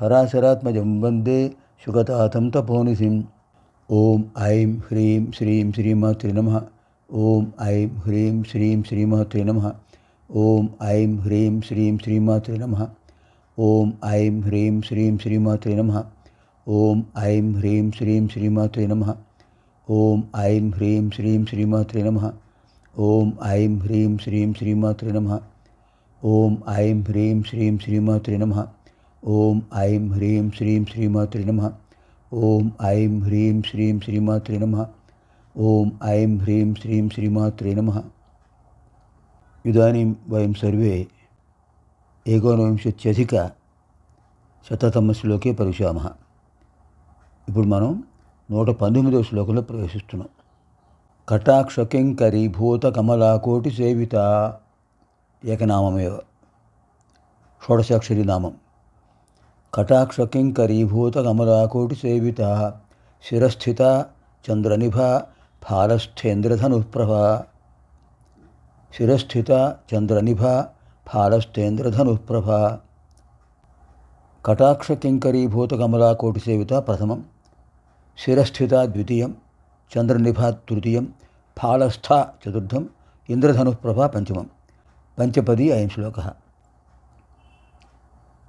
పరాశరాత్మజం వందే శుగతాతం తపోనిసిం ఓం ఐం హ్రీం శ్రీం శ్రీమాత్రి నమ ఓం ఐం హ్రీం శ్రీం శ్రీమాత్రి నమ ఓం ఐం హ్రీం శ్రీం శ్రీమాత్రి నమ ఓం ఐం హ్రీం శ్రీం శ్రీమాత్రి నమ ఓం ఐం హ్రీం శ్రీం శ్రీమాత్రి నమ ఓం ఐం హ్రీం శ్రీం శ్రీమాత్రి నమ ఓం ఐం హ్రీం శ్రీం శ్రీమాత్రి నమ ఓం ఐం హ్రీం శ్రీం శ్రీమాత్రి నమ ఓం ఐం హ్రీం శ్రీం శ్రీమాతృ నమ. ఓం ఐం హ్రీం శ్రీం శ్రీమాతృ నమ. ఓం ఐం హ్రీం శ్రీం శ్రీమాతృ నమ. ఇదానీం వయం సర్వే ఏకోనవింశత్యధిక శతతమ శ్లోకే పరిశామः ఇప్పుడు మనం నూట పంతొమ్మిదవ శ్లోకంలో ప్రవేశిస్తున్నాం. కటాక్షకింకరీభూత కమలాకోటి సేవిత ఏకనామమేవ. షోడశాక్షరి నామం. కటాక్షకింకరీభూతకమలాకోటి సేవిత శిరస్థిత చంద్రనిభ ఫాలస్థేంద్రధనుఃప్రభ శిరస్థిత చంద్రనిభ ఫాలస్థేంద్రధనుఃప్రభ కటాక్షకింకరీభూతకమలాకోటి సేవిత ప్రథమం. శిరస్థిత ద్వితీయం చంద్రనిభ తృతీయం ఫాళస్థ చతుర్థం ఇంద్రధనుప్రభ పంచమం. పంచపది అయం శ్లోక.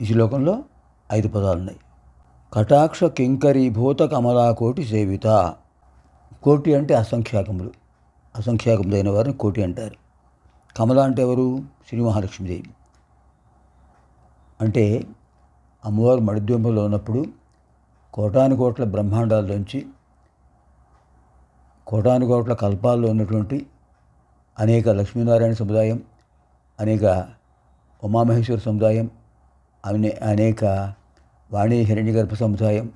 ఈ శ్లోకంలో ఐదు పదాలు ఉన్నాయి. కటాక్ష కింకరీభూత కమలాకోటి సేవిత. కోటి అంటే అసంఖ్యాకములు. అసంఖ్యాకములైన వారిని కోటి అంటారు. కమల అంటే ఎవరు? శ్రీ మహాలక్ష్మీదేవి. అంటే అమ్మవారు మడిద్వంపంలో ఉన్నప్పుడు కోటాను కోట్ల బ్రహ్మాండాల్లోంచి కోటాను కోట్ల కల్పాల్లో ఉన్నటువంటి అనేక లక్ష్మీనారాయణ సముదాయం అనేక ఉమామహేశ్వర సముదాయం అనే అనేక వాణి హిరణ్యగర్భ సముదాయం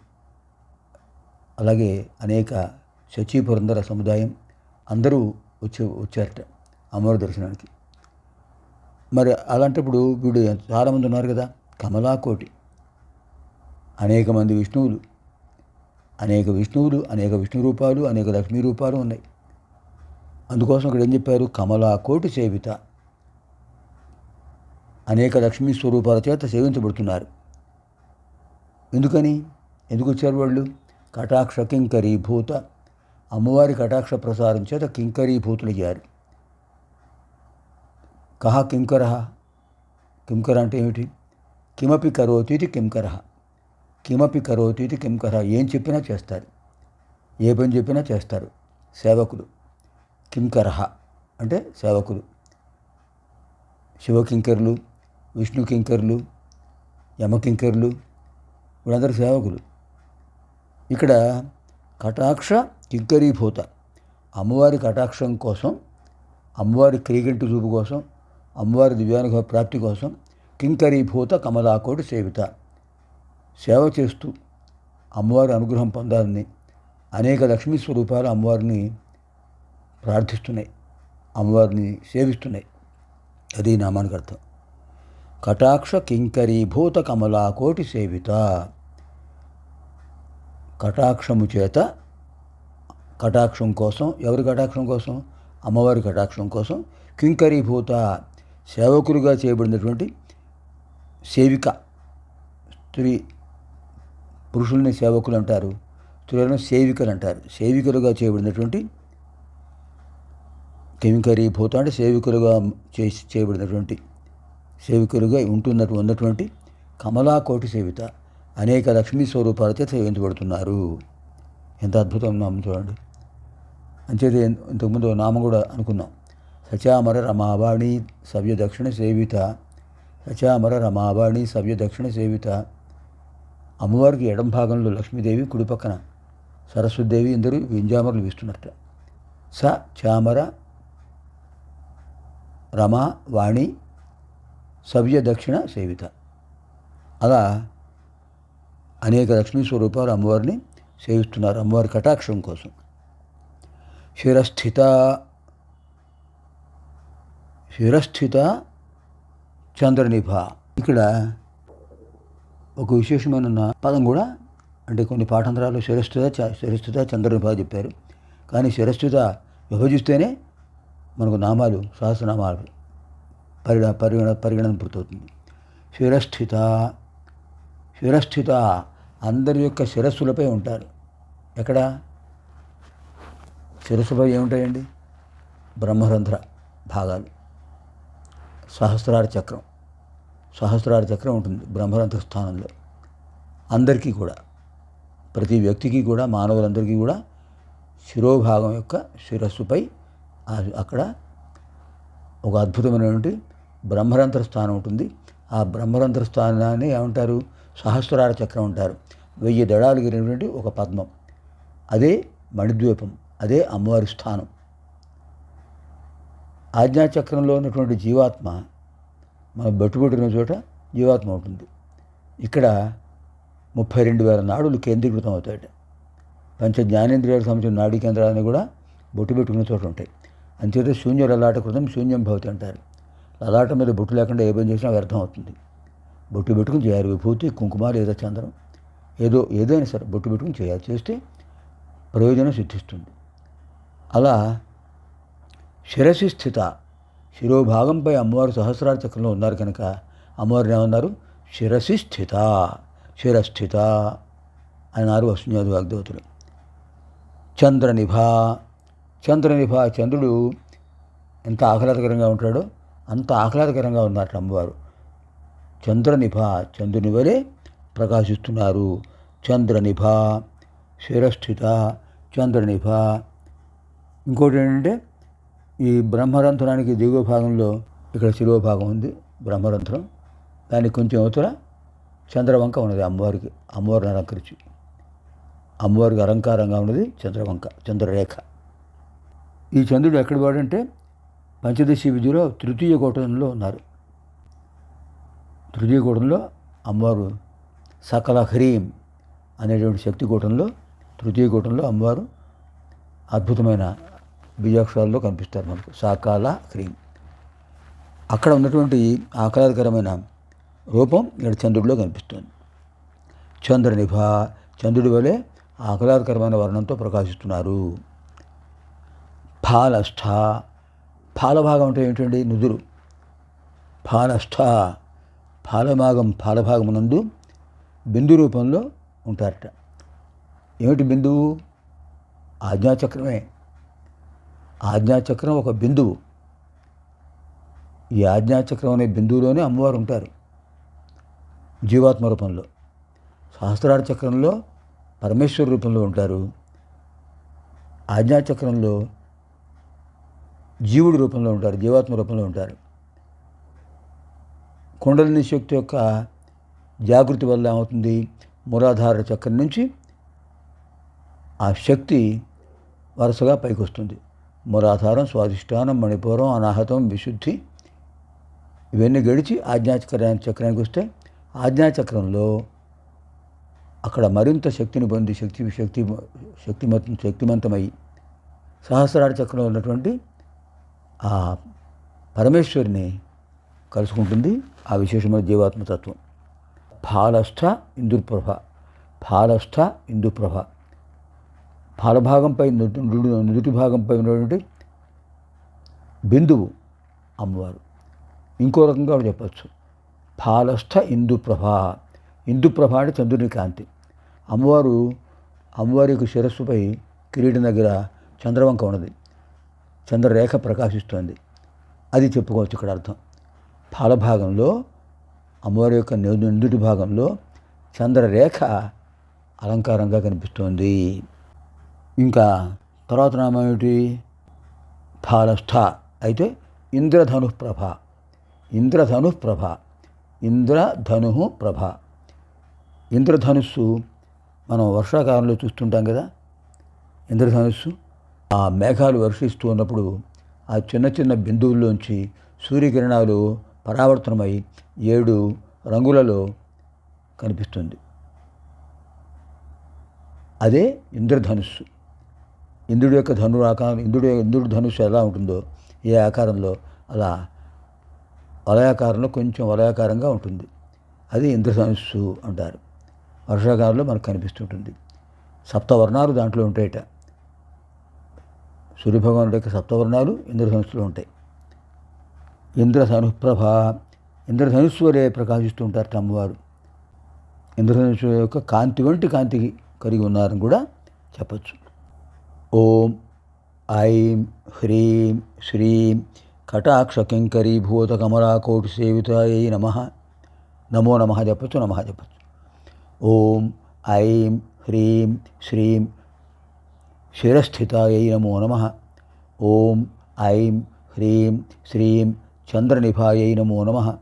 అలాగే అనేక శచీ పురంధర సముదాయం అందరూ వచ్చి వచ్చారట అమ్మవారి దర్శనానికి. మరి అలాంటప్పుడు వీడు చాలామంది ఉన్నారు కదా కమలాకోటి అనేక మంది విష్ణువులు అనేక విష్ణువులు అనేక విష్ణు రూపాలు అనేక లక్ష్మీ రూపాలు ఉన్నాయి. అందుకోసం ఇక్కడ ఏం చెప్పారు? కమలాకోటి సేవిత అనేక లక్ష్మీ స్వరూపాల చేత సేవించబడుతున్నారు. ఎందుకని? ఎందుకు వచ్చారు వాళ్ళు? కటాక్ష కింకరీభూత అమ్మవారి కటాక్ష ప్రసారం చేత కింకరీభూతులయ్యారు కహ కింకర? కింకర అంటే ఏమిటి? కిమపి కరోతీతి కింకర. కిమపి కరోతీతి కింకర. ఏం చెప్పినా చేస్తారు. ఏ పని చెప్పినా చేస్తారు. సేవకులు. కింకర అంటే సేవకులు. శివకింకరులు విష్ణు కింకరులు యమకింకరులు వీళ్ళందరూ సేవకులు. ఇక్కడ కటాక్ష కింకరీభూత అమ్మవారి కటాక్షం కోసం అమ్మవారి క్రీగంటి చూపు కోసం అమ్మవారి దివ్యానుభవ ప్రాప్తి కోసం కింకరీభూత కమలాకోటి సేవిత. సేవ చేస్తూ అమ్మవారి అనుగ్రహం పొందాలని అనేక లక్ష్మీ స్వరూపాలు అమ్మవారిని ప్రార్థిస్తున్నాయి అమ్మవారిని సేవిస్తున్నాయి. అది నామానికి అర్థం. కటాక్ష కింకరీభూత కమలాకోటి సేవిత కటాక్షము చేత కటాక్షం కోసం ఎవరి కటాక్షం కోసం? అమ్మవారి కటాక్షం కోసం కింకరీభూత సేవకులుగా చేయబడినటువంటి సేవిక స్త్రీ పురుషుల్ని సేవకులు అంటారు స్త్రీలను సేవికలు అంటారు. సేవికలుగా చేయబడినటువంటి కింకరీభూత అంటే సేవికులుగా చేసి చేయబడినటువంటి సేవికులుగా ఉంటున్నట్టు ఉన్నటువంటి కమలాకోటి సేవిత అనేక లక్ష్మీ స్వరూపాలతో సేవించబడుతున్నారు. ఎంత అద్భుతం నామం చూడండి. అంచేది ఇంతకుముందు నామం కూడా అనుకున్నాం. సచామర రమావాణి సవ్య దక్షిణ సేవిత. సచామర రమావాణి సవ్య దక్షిణ సేవిత. అమ్మవారికి ఎడం భాగంలో లక్ష్మీదేవి కుడి పక్కన సరస్వతిదేవి ఇద్దరు వింజామరులు వీస్తున్నట్ట. స చామర రమ వాణి సవ్య దక్షిణ సేవిత. అలా అనేక లక్ష్మీ స్వరూపాలు అమ్మవారిని సేవిస్తున్నారు అమ్మవారి కటాక్షం కోసం. శిరస్థిత శిరస్థిత చంద్రనిభ. ఇక్కడ ఒక విశేషమైన పదం కూడా అంటే కొన్ని పాఠాంతరాలు శిరస్థిత శిరస్థిత చంద్రనిభ చెప్పారు. కానీ శిరస్థిత విభజిస్తేనే మనకు నామాలు సహస్రనామాలు పరిగణ పరిగణ పరిగణన పూర్తవుతుంది. శిరస్థిత శిరస్థిత అందరి యొక్క శిరస్సులపై ఉంటారు. ఎక్కడ? శిరస్సుపై ఏముంటాయండి? బ్రహ్మరంధ్ర భాగాలు. సహస్రార చక్రం. సహస్రార చక్రం ఉంటుంది బ్రహ్మరంధ్ర స్థానంలో. అందరికీ కూడా ప్రతి వ్యక్తికి కూడా మానవులందరికీ కూడా శిరోభాగం యొక్క శిరస్సుపై అక్కడ ఒక అద్భుతమైనటువంటి బ్రహ్మరంధ్ర స్థానం ఉంటుంది. ఆ బ్రహ్మరంధ్ర స్థానాన్ని ఏమంటారు? సహస్రార చక్రం అంటారు. వెయ్యి దడాలు గిరినటువంటి ఒక పద్మం. అదే మణిద్వీపం. అదే అమ్మవారి స్థానం. ఆజ్ఞాచక్రంలో ఉన్నటువంటి జీవాత్మ మనం బట్టుబెట్టిన చోట జీవాత్మ ఉంటుంది. ఇక్కడ ముప్పై రెండు వేల నాడులు కేంద్రీకృతం అవుతాయట పంచ జ్ఞానేంద్రియాలకు సంబంధించిన నాడీ కేంద్రాలని కూడా బొట్టు పెట్టుకునే చోట ఉంటాయి. అంచేత శూన్య లలాట కృతం శూన్యం భవతి అంటారు. అలాట మీద బొట్టు లేకుండా ఏ పని చేసినా వ్యర్థం అవుతుంది. బొట్టు పెట్టుకుని చేయాలి విభూతి కుంకుమ లేదా చంద్రం ఏదో ఏదైనా సరే బొట్టు పెట్టుకుని చేయాలి చేస్తే ప్రయోజనం సిద్ధిస్తుంది. అలా శిరసి స్థిత శిరోభాగంపై అమ్మవారు సహస్రార చక్రంలో ఉన్నారు కనుక అమ్మవారు ఏమన్నారు? శిరసి స్థిత శిరస్థిత అన్నారు వసున్యాది వాగ్దేవతలు. చంద్రనిభ చంద్రనిభ చంద్రుడు ఎంత ఆహ్లాదకరంగా ఉంటాడో అంత ఆహ్లాదకరంగా ఉన్నారు అమ్మవారు. చంద్రనిభ చంద్రుని వలె ప్రకాశిస్తున్నారు. చంద్రనిభ శిరస్థిత చంద్రనిభ. ఇంకోటి ఏంటంటే ఈ బ్రహ్మరంధ్రానికి దిగువ భాగంలో ఇక్కడ శిలువ భాగం ఉంది బ్రహ్మరంధ్రం. దానికి కొంచెం అవతల చంద్రవంక ఉన్నది అమ్మవారికి అమ్మవారిని అలంకరించి. అమ్మవారికి అలంకారంగా ఉన్నది చంద్రవంక చంద్రరేఖ. ఈ చంద్రుడు ఎక్కడ వాడంటే పంచదశి విధిలో తృతీయ కూటంలో ఉన్నారు. తృతీయ కూటంలో అమ్మవారు సకల హ్రీం అనేటువంటి శక్తి కూటంలో తృతీయ కూటంలో అమ్మవారు అద్భుతమైన బీజాక్షరాల్లో కనిపిస్తారు మనకు. సాకాల హ్రీం. అక్కడ ఉన్నటువంటి ఆహ్లాదకరమైన రూపం ఇక్కడ చంద్రుడిలో కనిపిస్తుంది. చంద్రనిభ చంద్రుడి వలె ఆహ్లాదకరమైన వర్ణంతో ప్రకాశిస్తున్నారు. ఫాలస్థ పాలభాగం అంటే ఏమిటండి? నుదురు. ఫాలస్థ పాలభాగం పాలభాగమునందు బిందు రూపంలో ఉంటారట. ఏమిటి బిందువు ఆజ్ఞాచక్రమే. ఆజ్ఞాచక్రం ఒక బిందువు. ఈ ఆజ్ఞాచక్రం అనే బిందువులోనే అమ్మవారు ఉంటారు. జీవాత్మ రూపంలో. సహస్రార చక్రంలో పరమేశ్వర రూపంలో ఉంటారు. ఆజ్ఞాచక్రంలో జీవుడి రూపంలో ఉంటారు జీవాత్మ రూపంలో ఉంటారు. కుండలిని శక్తి యొక్క జాగృతి వల్ల ఏమవుతుంది? మూలాధార చక్రం నుంచి ఆ శక్తి వరుసగా పైకి వస్తుంది మూలాధారం స్వాధిష్టానం మణిపురం అనాహతం విశుద్ధి ఇవన్నీ గడిచి ఆజ్ఞాచక్రానికి చక్రానికి వస్తే ఆజ్ఞాచక్రంలో అక్కడ మరింత శక్తిని పొంది శక్తి శక్తి శక్తిమంత శక్తిమంతమై సహస్రార చక్రంలో ఉన్నటువంటి ఆ పరమేశ్వరిని కలుసుకుంటుంది ఆ విశేషమైన జీవాత్మతత్వం. ఫాలష్ట ఇందుప్రభ ఫాలష్ట ఇందుప్రభ ఫాలభాగంపై నుదుటి భాగంపై ఉన్నటువంటి బిందువు అమ్మవారు. ఇంకో రకంగా చెప్పచ్చు. ఫాలస్థ ఇందుప్రభ ఇందుప్రభ అంటే చంద్రుని కాంతి. అమ్మవారు అమ్మవారి యొక్క శిరస్సుపై కిరీటం దగ్గర చంద్రవంక ఉన్నది. చంద్రరేఖ ప్రకాశిస్తోంది. అది చెప్పుకోవచ్చు ఇక్కడ అర్థం. ఫలభాగంలో అమ్మవారి యొక్క నిందుటి భాగంలో చంద్రరేఖ అలంకారంగా కనిపిస్తోంది. ఇంకా తర్వాత నామం ఏమిటి? ఫాలస్థ. అయితే ఇంద్రధను ప్రభ ఇంద్రధను ప్రభ ఇంద్రధను ప్రభ. ఇంద్రధనుస్సు మనం వర్షాకాలంలో చూస్తుంటాం కదా. ఇంద్రధనుస్సు ఆ మేఘాలు వర్షిస్తూ ఉన్నప్పుడు ఆ చిన్న చిన్న బిందువుల్లోంచి సూర్యకిరణాలు పరావర్తనమై ఏడు రంగులలో కనిపిస్తుంది. అదే ఇంద్రధనుస్సు. ఇంద్రుడి యొక్క ధను ఆకారం ఇంద్రుడి ఇంద్రుడి ధనుస్సు ఎలా ఉంటుందో ఏ ఆకారంలో అలా వలయాకారంలో కొంచెం వలయాకారంగా ఉంటుంది. అది ఇంద్రధనుస్సు అంటారు. వర్షాకాలంలో మనకు కనిపిస్తుంటుంది. సప్తవర్ణాలు దాంట్లో ఉంటాయట. సూర్యభగవానుడి యొక్క సప్తవర్ణాలు ఇంద్రధనుస్సులో ఉంటాయి. ఇంద్రధనుప్రభ ఇంద్రధనుస్సు వలె ప్రకాశిస్తూ ఉంటారు అమ్మవారు ఇంద్రధనుస్సు యొక్క కాంతి వంటి కాంతి కలిగి ఉన్నారని కూడా చెప్పచ్చు. ఓం ఐం హ్రీం శ్రీం కటాక్ష కింకరీభూత కమలాకోటి సేవితాయ నమ. నమో నమ చెప్పచ్చు నమ చెప్పచ్చు. ఓం ఐం హ్రీం శ్రీం శిరస్థితాయై నమో నమ. ఓం ఐం హ్రీం శ్రీం చంద్రనిభాయై నమో నమ.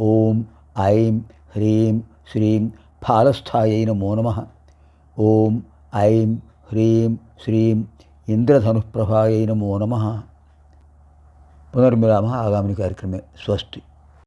ఓం ఐం హ్రీం శ్రీం ఫాలస్థాయై నమో నమ. ఓం ఐం హ్రీం శ్రీం ఇంద్రధనుప్రభాయై నమో నమ. పునర్మిలామ ఆగామిని కార్యక్రమే స్వస్తి.